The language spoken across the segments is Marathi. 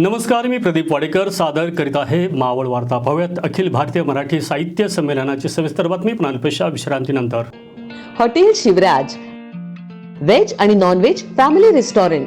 नमस्कार मी प्रदीप वाडेकर. सादर करीत आहे मावळ वार्ता भव्यात. अखिल भारतीय मराठी साहित्य संमेलनाची सविस्तर बातमी प्रणालीपेक्षा विश्रांतीनंतर. हॉटेल शिवराज. व्हेज आणि non veg family restaurant.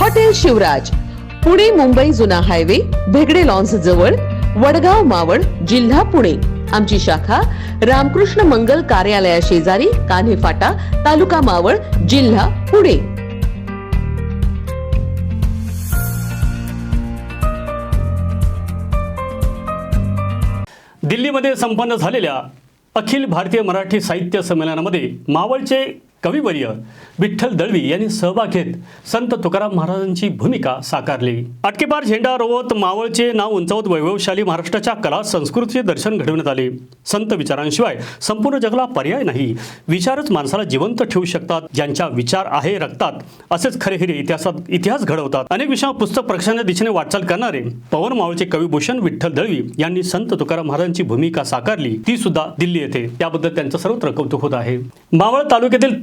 Hotel Shivraj Pune Mumbai जुना हायवे भेगडे लॉन्स जवळ वडगाव मावळ जिल्हा पुणे. आमची शाखा रामकृष्ण मंगल कार्यालया शेजारी कान्हे फाटा तालुका मावळ जिल्हा पुणे. दिल्लीमध्ये संपन्न झालेल्या अखिल भारतीय मराठी साहित्य संमेलनामध्ये मावळचे कविवर्य विठ्ठल दळवी यांनी सहभाग घेत संत तुकाराम महाराजांची भूमिका साकारली. अटकेपार झेंडा रोवत मावळचे नाव उंचावत वैभवशाली महाराष्ट्राच्या कला संस्कृतीचे दर्शन घडवण्यात आले. संत विचारांशिवाय संपूर्ण जगाला पर्याय नाही. विचारच माणसाला जिवंत ठेवू शकतात. ज्यांच्या विचार आहे रक्तात असेच खरे हिरे इतिहासात इतिहास घडवतात. अनेक विषयावर पुस्तक प्रकाशनाच्या दिशेने वाटचाल करणारे पवन मावळचे कविभूषण विठ्ठल दळवी यांनी संत तुकाराम महाराजांची भूमिका साकारली. ती सुद्धा दिल्ली येथे. त्याबद्दल त्यांचं सर्वत्र कौतुक होत आहे. मावळ तालुक्यातील